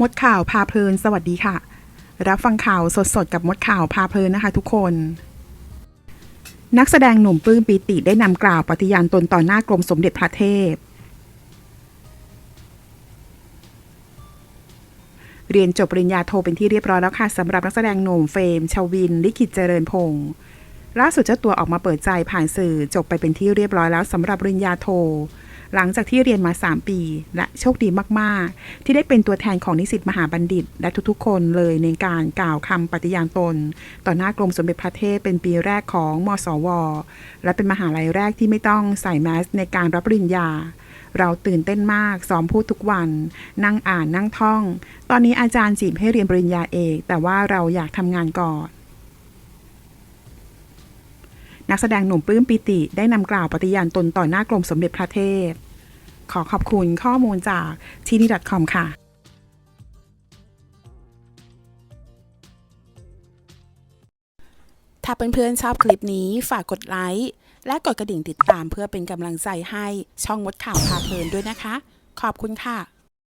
มดข่าวพาเพลิน สวัสดีค่ะ รับฟังข่าวสดๆ กับมดข่าวพาเพลินนะคะทุกคน นักแสดงหนุ่มปลื้มปีติได้นำกล่าวปฏิญาณตนต่อหน้ากรมสมเด็จพระเทพ เรียนจบปริญญาโทเป็นที่เรียบร้อยแล้วค่ะสำหรับนักแสดงหนุ่มเฟรมชวิน ลิขิตเจริญพงศ์ล่าสุดเจ้าตัวออกมาเปิดใจผ่านสื่อจบไปเป็นที่เรียบร้อยแล้วสำหรับปริญญาโท หลังจากที่เรียนมา 3 ปี และโชคดีมาก ๆ ที่ได้เป็นตัวแทนของนิสิตมหาบัณฑิต และทุกๆ คนเลยในการกล่าวคำปฏิญาณตน ต่อหน้ากรมสมเด็จพระเทพเป็นปีแรกของมสว และเป็นมหาลัยแรกที่ไม่ต้องใส่แมสในการรับปริญญาเราตื่นเต้นมาก ซ้อมพูดทุกวัน นั่งอ่านนั่งท่อง ตอนนี้อาจารย์จีบให้เรียนปริญญาเอก แต่ว่าเราอยากทำงานก่อน นักแสดงหนุ่มปลื้มปิติได้นำกล่าวปฏิญาณตนต่อหน้ากรมสมเด็จพระเทพ ขอขอบคุณข้อมูลจากทีนี่ .com ค่ะถ้าเพื่อนๆชอบคลิปนี้ฝากกดไลค์และกดกระดิ่งติดตามเพื่อเป็นกำลังใจให้ช่องมดข่าวพาเพลินด้วยนะคะ ขอบคุณค่ะ